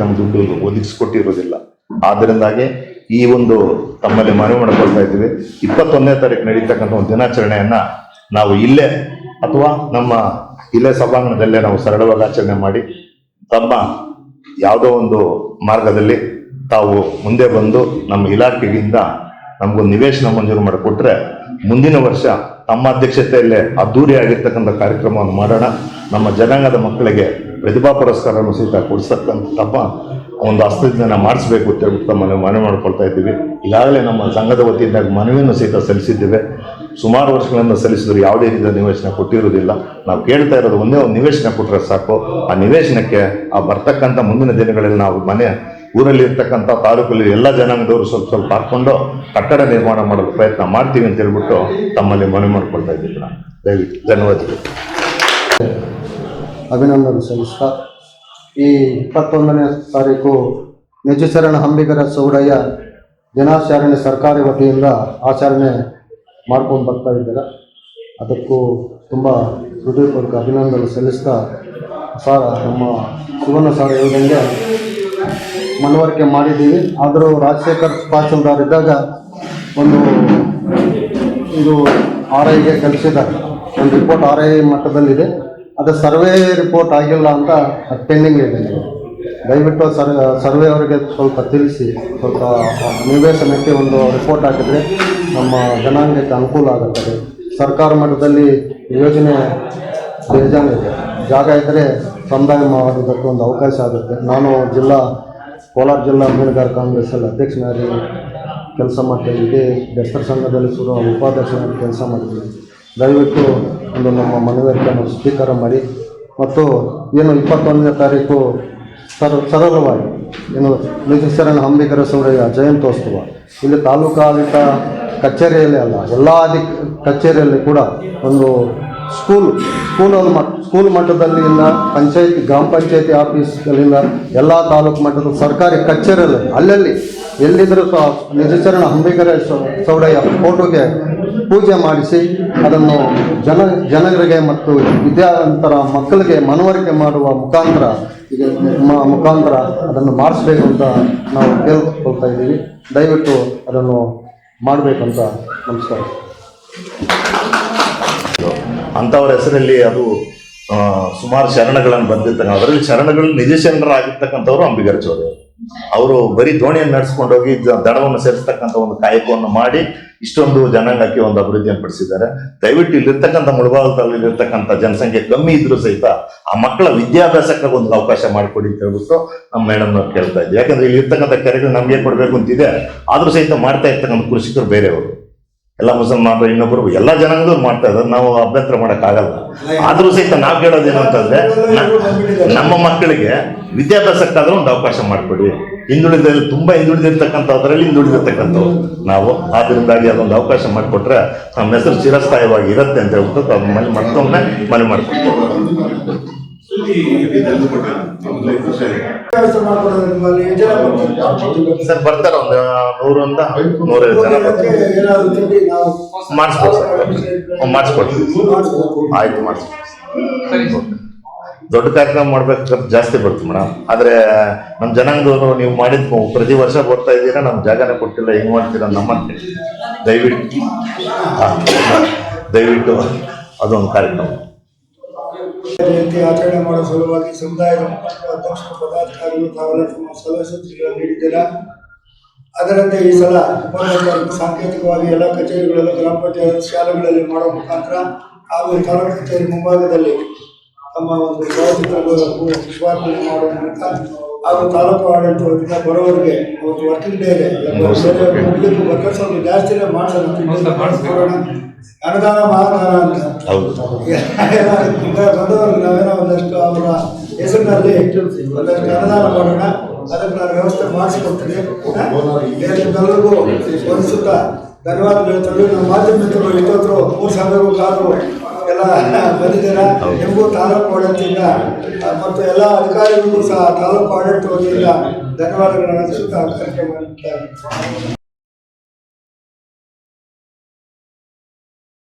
ನಮ್ಮ ದುಡ್ಡು ಒದಗಿಸ್ಕೊಟ್ಟಿರೋದಿಲ್ಲ. ಆದ್ದರಿಂದಾಗಿ ಈ ಒಂದು ತಮ್ಮಲ್ಲಿ ಮನವಿ ಮಾಡಿಕೊಳ್ತಾ ಇದ್ದೀವಿ. ಇಪ್ಪತ್ತೊಂದನೇ ತಾರೀಕು ನಡೀತಕ್ಕಂಥ ಒಂದು ದಿನಾಚರಣೆಯನ್ನ ನಾವು ಇಲ್ಲೇ ಅಥವಾ ನಮ್ಮ ಇಲ್ಲೇ ಸಭಾಂಗಣದಲ್ಲೇ ನಾವು ಸರಳವಾಗಿ ಆಚರಣೆ ಮಾಡಿ ತಮ್ಮ ಯಾವುದೋ ಒಂದು ಮಾರ್ಗದಲ್ಲಿ ತಾವು ಮುಂದೆ ಬಂದು ನಮ್ಮ ಇಲಾಖೆಯಿಂದ ನಮಗೊಂದು ನಿವೇಶನ ಮಂಜೂರು ಮಾಡಿಕೊಟ್ರೆ ಮುಂದಿನ ವರ್ಷ ತಮ್ಮ ಅಧ್ಯಕ್ಷತೆಯಲ್ಲೇ ಅದ್ದೂರಿ ಆಗಿರ್ತಕ್ಕಂಥ ಕಾರ್ಯಕ್ರಮವನ್ನು ಮಾಡೋಣ. ನಮ್ಮ ಜನಾಂಗದ ಮಕ್ಕಳಿಗೆ ಪ್ರತಿಭಾ ಪುರಸ್ಕಾರವನ್ನು ಸಹಿತ ಕೊಡಿಸ್ತಕ್ಕಂಥ ತಮ್ಮ ಒಂದು ಅಸ್ತಿತ್ವನ ಮಾಡಿಸ್ಬೇಕು ಅಂತ ಹೇಳ್ಬಿಟ್ಟು ಮನವಿ ಮನವಿ ಮಾಡ್ಕೊಳ್ತಾ ಇದ್ದೀವಿ. ಈಗಾಗಲೇ ನಮ್ಮ ಸಂಘದ ವತಿಯಿಂದ ಮನವಿಯನ್ನು ಸಹಿತ ಸಲ್ಲಿಸಿದ್ದೇವೆ. ಸುಮಾರು ವರ್ಷಗಳಿಂದ ಸಲ್ಲಿಸಿದ್ರು, ಯಾವುದೇ ರೀತಿಯ ನಿವೇಶನ ಕೊಟ್ಟಿರುವುದಿಲ್ಲ. ನಾವು ಕೇಳ್ತಾ ಇರೋದು ಒಂದೇ ಒಂದು ನಿವೇಶನ ಕೊಟ್ಟರೆ ಸಾಕು. ಆ ನಿವೇಶನಕ್ಕೆ ಆ ಬರ್ತಕ್ಕಂಥ ಮುಂದಿನ ದಿನಗಳಲ್ಲಿ ನಾವು ಮನೆ ಊರಲ್ಲಿ ಇರ್ತಕ್ಕಂಥ ತಾಲೂಕಲ್ಲಿ ಎಲ್ಲ ಜನಾಂಗದವರು ಸ್ವಲ್ಪ ಸ್ವಲ್ಪ ಹಾಕ್ಕೊಂಡು ಕಟ್ಟಡ ನಿರ್ಮಾಣ ಮಾಡಲು ಪ್ರಯತ್ನ ಮಾಡ್ತೀವಿ ಅಂತ ಹೇಳ್ಬಿಟ್ಟು ತಮ್ಮಲ್ಲಿ ಮನವಿ ಮಾಡ್ಕೊಳ್ತಾ ಇದ್ದೀವಿ ನಾನು ದಯವಿಟ್ಟು ಧನ್ಯವಾದಗಳು. ಅಭಿನಂದನೆ ಸಲ್ಲಿಸ್ತಾ, ಈ ಇಪ್ಪತ್ತೊಂದನೇ ತಾರೀಕು ನಿಜಚರಣ ಹಂಬಿಗರ ಸೌಡಯ್ಯ ದಿನಾಚರಣೆ ಸರ್ಕಾರಿ ವತಿಯಿಂದ ಆಚರಣೆ ಮಾಡ್ಕೊಂಡು ಬರ್ತಾ ಇದ್ದಾರೆ. ಅದಕ್ಕೂ ತುಂಬ ಹೃದಯಪೂರ್ವಕ ಅಭಿನಂದನೆ ಸಲ್ಲಿಸ್ತಾ, ಸಾರ ನಮ್ಮ ಸುವರ್ಣ ಸಾರ ಹೇಳಿದಂಗೆ ಮನವರಿಕೆ ಮಾಡಿದ್ದೀವಿ. ಆದರೂ ರಾಜಶೇಖರ್ ತಹಸೀಲ್ದಾರ್ ಇದ್ದಾಗ ಒಂದು ಇದು ಆರ್ ಐಗೆ ಕಲಿಸಿದ ಒಂದು ರಿಪೋರ್ಟ್ ಆರ್ ಐ ಮಟ್ಟದಲ್ಲಿದೆ. ಅದು ಸರ್ವೆ ರಿಪೋರ್ಟ್ ಆಗಿಲ್ಲ ಅಂತ ಪೆಂಡಿಂಗ್ ಇದೆ. ನೀವು ದಯವಿಟ್ಟು ಸರ್, ಸರ್ವೆ ಅವರಿಗೆ ಸ್ವಲ್ಪ ತಿಳಿಸಿ, ಸ್ವಲ್ಪ ನಿವೇಶನಕ್ಕೆ ಒಂದು ರಿಪೋರ್ಟ್ ಹಾಕಿದರೆ ನಮ್ಮ ಜನಾಂಗಕ್ಕೆ ಅನುಕೂಲ ಆಗುತ್ತದೆ. ಸರ್ಕಾರ ಮಟ್ಟದಲ್ಲಿ ಯೋಜನೆ ಬೇಜಾನಿದೆ ಜಾಗ ಇದ್ದರೆ ಸಮುದಾಯ ಮಾಡೋದಕ್ಕೆ ಒಂದು ಅವಕಾಶ ಆಗುತ್ತೆ. ನಾನು ಜಿಲ್ಲಾ, ಕೋಲಾರ ಜಿಲ್ಲಾ ಮೀನುಗಾರ ಕಾಂಗ್ರೆಸ್ಸಲ್ಲಿ ಅಧ್ಯಕ್ಷನಾಗಿ ಕೆಲಸ ಮಾಡ್ತೀನಿ ಇದೇ ಬೆಸ್ತರ ಸಂಘದಲ್ಲಿ ಸುರುವ ಉಪಾಧ್ಯಕ್ಷನಾಗಿ ಕೆಲಸ ಮಾಡಿದ್ದೀನಿ. ದಯವಿಟ್ಟು ಒಂದು ನಮ್ಮ ಮನವರಿಕೆಯನ್ನು ಸ್ವೀಕಾರ ಮಾಡಿ ಮತ್ತು ಏನು ಇಪ್ಪತ್ತೊಂದನೇ ತಾರೀಕು ಸರ ಸರಳವಾಗಿ ಏನು ನಿಜಶರಣ ಅಂಬಿಕರ ಸೌರಯ್ಯ ಜಯಂತೋತ್ಸವ ಇಲ್ಲಿ ತಾಲೂಕು ಆಡಳಿತ ಕಚೇರಿಯಲ್ಲಿ ಅಲ್ಲ, ಎಲ್ಲ ಅಧಿಕ ಕಚೇರಿಯಲ್ಲಿ ಕೂಡ ಒಂದು ಸ್ಕೂಲ್, ಸ್ಕೂಲಲ್ಲಿ ಮಟ್ ಸ್ಕೂಲ್ ಮಟ್ಟದಲ್ಲಿ ಇಲ್ಲ ಪಂಚಾಯತಿ, ಗ್ರಾಮ ಪಂಚಾಯತಿ ಆಫೀಸ್ಗಳಿಂದ ಎಲ್ಲ ತಾಲೂಕು ಮಟ್ಟದ ಸರ್ಕಾರಿ ಕಚೇರಿಯಲ್ಲಿ, ಅಲ್ಲಲ್ಲಿ ಎಲ್ಲಿದ್ದರೂ ಸಹ ನಿಜಚರಣ ಅಂಬೇಕರ ಸೌಡಯ್ಯ ಫೋಟೋಗೆ ಪೂಜೆ ಮಾಡಿಸಿ ಅದನ್ನು ಜನ, ಜನರಿಗೆ ಮತ್ತು ವಿದ್ಯಾವಂತರ ಮಕ್ಕಳಿಗೆ ಮನವರಿಕೆ ಮಾಡುವ ಮುಖಾಂತರ ಮುಖಾಂತರ ಅದನ್ನು ಮಾಡಿಸ್ಬೇಕು ಅಂತ ನಾವು ಕೇಳ್ಕೊಳ್ತಾ ಇದ್ದೀವಿ. ದಯವಿಟ್ಟು ಅದನ್ನು ಮಾಡಬೇಕಂತ ನಮಸ್ಕಾರ. ಅಂಥವ್ರ ಹೆಸರಲ್ಲಿ ಅದು ಸುಮಾರು ಶರಣಗಳನ್ನು ಬಂದಿರ್ತಕ್ಕ ಅದರಲ್ಲಿ ಶರಣಗಳು ನಿಜ ಶರಣರಾಗಿರ್ತಕ್ಕಂಥವ್ರು ಅಂಬಿಗರ ಅವರು ಬರೀ ದೋಣಿಯನ್ನು ನಡೆಸ್ಕೊಂಡೋಗಿ ದಡವನ್ನು ಸೇರಿಸ್ತಕ್ಕಂಥ ಒಂದು ಕಾಯಕವನ್ನು ಮಾಡಿ ಇಷ್ಟೊಂದು ಜನಾಂಗಕ್ಕೆ ಒಂದು ಅಭಿವೃದ್ಧಿಯನ್ನು ಪಡಿಸಿದ್ದಾರೆ. ದಯವಿಟ್ಟು ಇಲ್ಲಿರ್ತಕ್ಕಂಥ ಇರ್ತಕ್ಕಂಥ ಜನಸಂಖ್ಯೆ ಕಮ್ಮಿ ಇದ್ರೂ ಸಹಿತ ಆ ಮಕ್ಕಳ ವಿದ್ಯಾಭ್ಯಾಸಕ್ಕೆ ಒಂದು ಅವಕಾಶ ಮಾಡಿಕೊಡಿ ಅಂತ ಹೇಳ್ಬಿಟ್ಟು ನಮ್ಮ ನಾವು ಕೇಳ್ತಾ ಇದ್ದೀವಿ ಯಾಕಂದ್ರೆ ಇಲ್ಲಿ ಇರ್ತಕ್ಕಂಥ ಕೆರೆಗಳು ನಮಗೆ ಕೊಡಬೇಕು ಅಂತಿದೆ. ಆದ್ರೂ ಸಹಿತ ಮಾಡ್ತಾ ಇರ್ತಕ್ಕಂಥ ಕೃಷಿಕರು ಬೇರೆಯವರು. ಎಲ್ಲ ಮುಸಲ್ಮಾನರು ಇನ್ನೊಬ್ಬರು ಎಲ್ಲ ಜನಾಂಗದವ್ರು ಮಾಡ್ತಾ ಇದ್ದಾರೆ. ನಾವು ಅಭ್ಯಂತರ ಆಗಲ್ಲ ಆದ್ರೂ ಸಹಿತ ನಾವು ಕೇಳೋದೇನು ಅಂತಂದ್ರೆ ನಮ್ಮ ಮಕ್ಕಳಿಗೆ ವಿದ್ಯಾಭ್ಯಾಸಕ್ಕಾದ್ರೂ ಒಂದು ಅವಕಾಶ ಮಾಡಿಕೊಡಿ. ಹಿಂದುಳಿದ ತುಂಬಾ ಹಿಂದುಳಿದಿರ್ತಕ್ಕಂಥದ್ರಲ್ಲಿ ಹಿಂದುಳಿದಿರ್ತಕ್ಕಂಥವ್ರು ನಾವು. ಆದ್ರಿಂದಾಗಿ ಅದೊಂದು ಅವಕಾಶ ಮಾಡಿಕೊಟ್ರೆ ನಮ್ಮ ಹೆಸರು ಚಿರಸ್ಥಾಯವಾಗಿ ಇರುತ್ತೆ ಅಂತ ಹೇಳ್ಬಿಟ್ಟು ಮನೆ ಮತ್ತೊಮ್ಮೆ ಮನೆ ಮಾಡ್ಕೊಡ್ತೀವಿ. ಸರ್ ಬರ್ತಾರೆ ಒಂದು ನೂರಿಂದ ನೂರೈವತ್ತು ಜನ ಮಾಡಿಸ್ಬೋದು ಸರ್. ಮಾಡಿಸ್ಕೊಡ್ತೀವಿ ಆಯ್ತು ಮಾಡಿಸ್ಕೊಡಿ ದೊಡ್ಡ ಕಾರ್ಯಕ್ರಮ ಮಾಡ್ಬೇಕಾದ್ರೆ ಜಾಸ್ತಿ ಬರ್ತೀವಿ ಮೇಡಮ್. ಆದ್ರೆ ನಮ್ಮ ಜನಾಂಗದವರು ನೀವು ಮಾಡಿದ ಪ್ರತಿ ವರ್ಷ ಬರ್ತಾ ಇದ್ದೀರಾ ನಮ್ಗೆ ಜಾಗನ ಕೊಟ್ಟಿಲ್ಲ ಹೆಂಗ್ ಮಾಡ್ತೀರಾ ನಮ್ಮ ದಯವಿಟ್ಟು. ಹಾ, ದಯವಿಟ್ಟು ಅದೊಂದು ಕಾರ್ಯಕ್ರಮ. ಜಯಂತಿ ಆಚರಣೆ ಮಾಡುವ ಸಲುವಾಗಿ ಸಮುದಾಯದ ಮುಖಂಡರು ಅಧ್ಯಕ್ಷ ಪದಾಧಿಕಾರಿಗಳು ತಾವೆಲ್ಲ ಸಲಹೆ ಸೂಚನೆಗಳನ್ನು ನೀಡಿದ್ದೀರಾ ಅದರಂತೆ ಈ ಸಲ ಸಾಂಕೇತಿಕವಾಗಿ ಎಲ್ಲ ಕಚೇರಿಗಳಲ್ಲೂ ಗ್ರಾಮ ಪಂಚಾಯತ್ ಶಾಲೆಗಳಲ್ಲಿ ಮಾಡುವ ಮುಖಾಂತರ ಹಾಗೂ ತಾಲೂಕು ಕಚೇರಿ ಮುಂಭಾಗದಲ್ಲಿ ತಮ್ಮ ಒಂದು ಭಾವಚಿತ್ರಗಳು ವಿಶ್ವಾರ್ಪಣೆ ಮಾಡುವ ಮೂಲಕ ಹಾಗೂ ತಾಲೂಕು ಆಡಳಿತ ವತಿಯಿಂದ ಬರೋವರಿಗೆ ಒಂದು ವರ್ಕಿಂಗ್ ಡೇ ಇದೆ ಮುಗ್ಲಿಕ್ಕೆ ವರ್ಕರ್ಸ್ ಒಂದು ಜಾಸ್ತಿನೇ ಮಾಡಿಸೋಣ ಅನುದಾನ ಮಹಾದಾನ ಅಂತ. ಹೌದು. ಎಲ್ಲ ಬಂದವರು ನಾವೇನೋ ಒಂದಷ್ಟು ಅವರ ಹೆಸರಿನಲ್ಲಿ ಒಂದಷ್ಟು ಅನುದಾನ ಮಾಡೋಣ. ಅದಕ್ಕೆ ನಾನು ವ್ಯವಸ್ಥೆ ಮಾಡಿಸಿಕೊಡ್ತೀನಿ. ಎಲ್ಲರಿಗೂ ವಂದಿಸುತ್ತಾ ಧನ್ಯವಾದ ಹೇಳ್ತಾರೆ ನಮ್ಮ ಮಾಧ್ಯಮ ಮಿತ್ರರು ಮೂರು ಸಾವಿರ ಕಾರು ಎಲ್ಲ ಬಂದಿದ್ದೀರ? ನಿಮಗೂ ತಾಲೂಕು ಆಡಳಿತದಿಂದ ಮತ್ತು ಎಲ್ಲ ಅಧಿಕಾರಿಗಳಿಗೂ ಸಹ ತಾಲೂಕು ಆಡಳಿತ ವತಿಯಿಂದ ಧನ್ಯವಾದಗಳನ್ನು ಸುತ್ತ ಕಾರ್ಯಕ್ರಮ